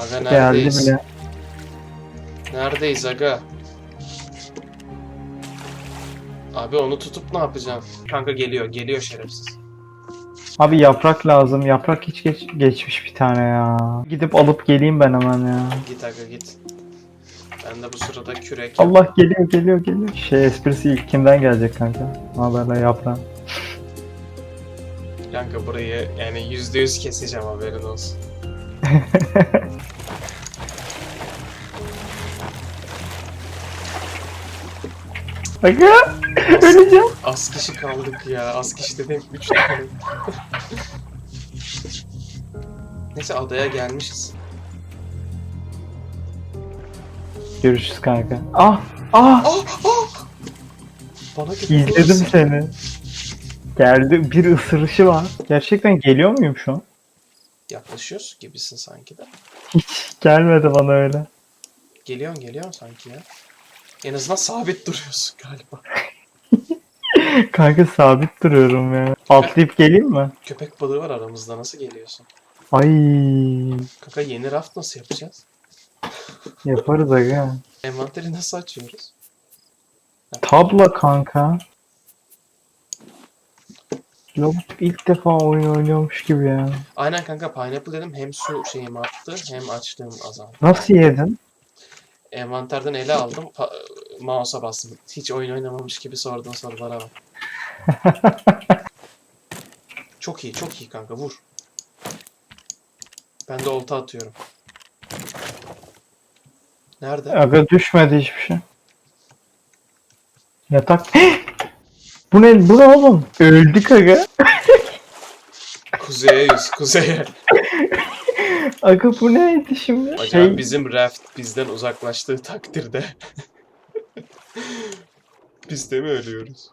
Aga Geldi neredeyiz? bile. Neredeyiz aga? Abi onu tutup ne yapacağım? Kanka geliyor, geliyor şerefsiz. Abi yaprak lazım. Yaprak hiç geç, geçmiş bir tane ya. Gidip alıp geleyim ben hemen ya. Git aga git. Ben de bu sırada kürek Allah geliyor geliyor geliyor. Şey esprisi ilk kimden gelecek kanka? Haberle yaprağın. Kanka burayı yani yüzde yüz keseceğim haberin olsun. Aga öleceğim. Az kişi kaldık ya. Az kişi dedim 3 tane. Neyse adaya gelmişiz. Görüşürüz kanka. Ah ah Ah ah! Bana izledim balığı- seni. Geldi bir ısırışı var. Gerçekten geliyor muyum şu an? Yaklaşıyorsun gibisin sanki de. Hiç gelmedi bana öyle. Geliyorsun geliyorsun sanki ya. En azından sabit duruyorsun galiba. Kanka sabit duruyorum ya. Atlayıp geleyim mi? Köpek balığı var aramızda nasıl geliyorsun? Ay Kaka yeni raft nasıl yapacağız? yaparız aga. Envanteri nasıl açıyoruz? Tabla kanka. Lavuk ilk defa oyun oynuyormuş gibi ya. Aynen kanka pineapple dedim hem su şeyim arttı hem açlığım azaldı. Nasıl yedin? Envanterden ele aldım mouse'a bastım. Hiç oyun oynamamış gibi sorduğun sorulara bak. çok iyi çok iyi kanka vur. Ben de olta atıyorum. Nerede? Aga düşmedi hiçbir şey. Yatak. bu ne? Bu ne oğlum? Öldük aga. Kuzeye yüz kuzeye. Aga bu neydi şimdi? Acaba Şey, bizim raft bizden uzaklaştığı takdirde biz de mi ölüyoruz?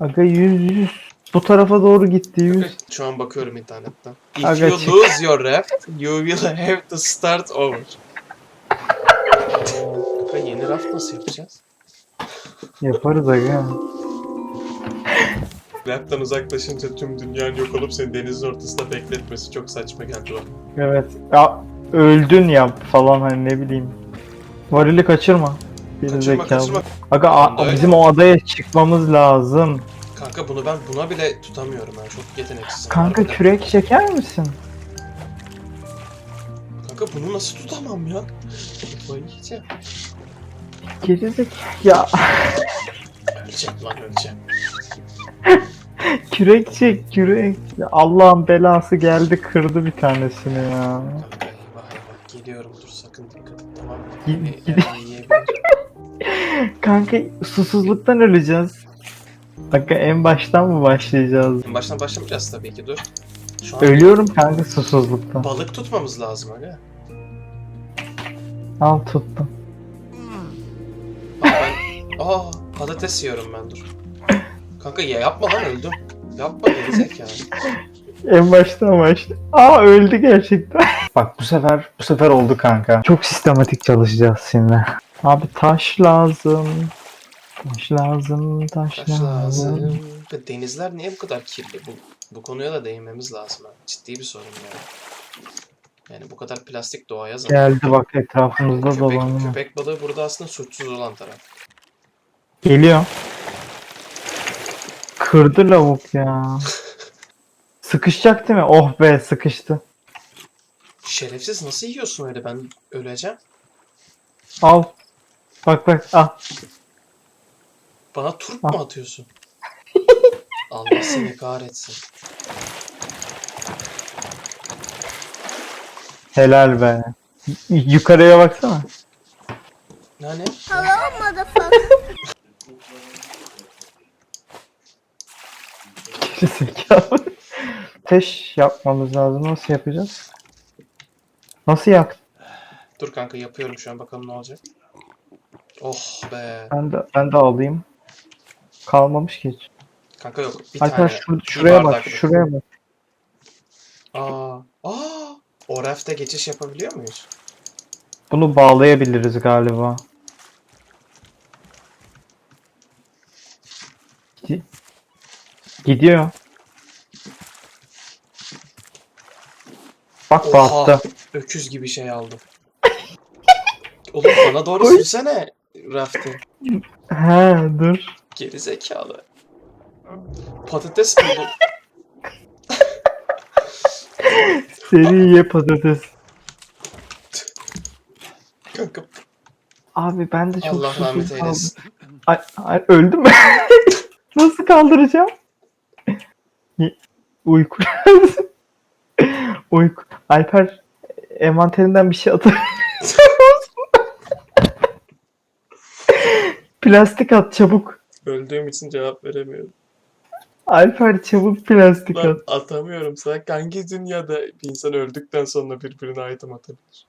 aga yüz yüz. Bu tarafa doğru gitti yüz. Şu an bakıyorum internetten. If Aga you çık. lose your raft, you will have to start over. Kanka yeni raft nasıl yapacağız? Yaparız aga. Raft'tan uzaklaşınca tüm dünyanın yok olup seni denizin ortasında bekletmesi çok saçma geldi bana. Evet. Ya öldün yap falan hani ne bileyim. Varili kaçırma. Bir Kaçırma kaçırma. Aga a- bizim o adaya çıkmamız lazım. Kanka bunu ben buna bile tutamıyorum ben çok yeteneksizim. Kanka harbiden. kürek çeker misin? Kanka bunu nasıl tutamam ya? Yiyeceğim. Gerizek. Ya Öleceğim lan öleceğim. Kürek çek kürek. Ya Allah'ın belası geldi kırdı bir tanesini ya. Eyvah eyvah geliyorum dur sakın dikkat et tamam mı? Gid- Beni gid- her an yiyebilir. Kanka susuzluktan öleceğiz. Kanka en baştan mı başlayacağız? En Baştan başlamayacağız tabii ki dur. Şu an Ölüyorum kanka susuzluktan. balık tutmamız lazım aga. Al tuttum. Aa ben... Aa patates yiyorum ben dur. Kanka ya yapma lan öldüm. Yapma gerizekalı. En baştan başla. Aa öldü gerçekten. Bak bu sefer bu sefer oldu kanka. Çok sistematik çalışacağız şimdi. Abi taş lazım. Taş lazım, taş, Taş lazım. lazım. Ve denizler niye bu kadar kirli? Bu, bu konuya da değinmemiz lazım. ha. Ciddi bir sorun yani. Yani bu kadar plastik doğaya zarar. Geldi bak etrafımızda Köpek, dolanıyor. köpek balığı burada aslında suçsuz olan taraf. Geliyor. Kırdı lavuk ya. Sıkışacak değil mi? Oh be sıkıştı. Şerefsiz nasıl yiyorsun öyle ben öleceğim. Al. Bak bak al. Bana turp mu atıyorsun? Allah seni kahretsin. Helal be. Y- yukarıya baksana. Yani Hello, motherfucker. Gerizekalı. Ateş yapmamız lazım. Nasıl yapacağız? Nasıl yak? dur kanka yapıyorum şu an bakalım ne olacak. Oh be. Ben de ben de alayım. Kalmamış ki hiç. Kanka yok bir Hatta tane. şur- şuraya bak, bardaklık. şuraya bak. Aa. Aa. O rafte geçiş yapabiliyor muyuz? Bunu bağlayabiliriz galiba. Gi- Gidiyor. Bak Oha. battı. öküz gibi şey aldım. Oğlum bana doğru Oy. sürsene rafting. He dur. Geri zekalı. Patates buldum. Seri ye patates. Kanka Abi ben de çok Allah rahmet kaldım. eylesin. Ay, ay, öldüm mü? Nasıl kaldıracağım? Uyku lazım. Uyku. Alper envanterinden bir şey atır. plastik at çabuk. Öldüğüm için cevap veremiyorum. Alper çabuk plastik Ben at. atamıyorum sana. Hangi dünyada bir insan öldükten sonra birbirine item atabilir?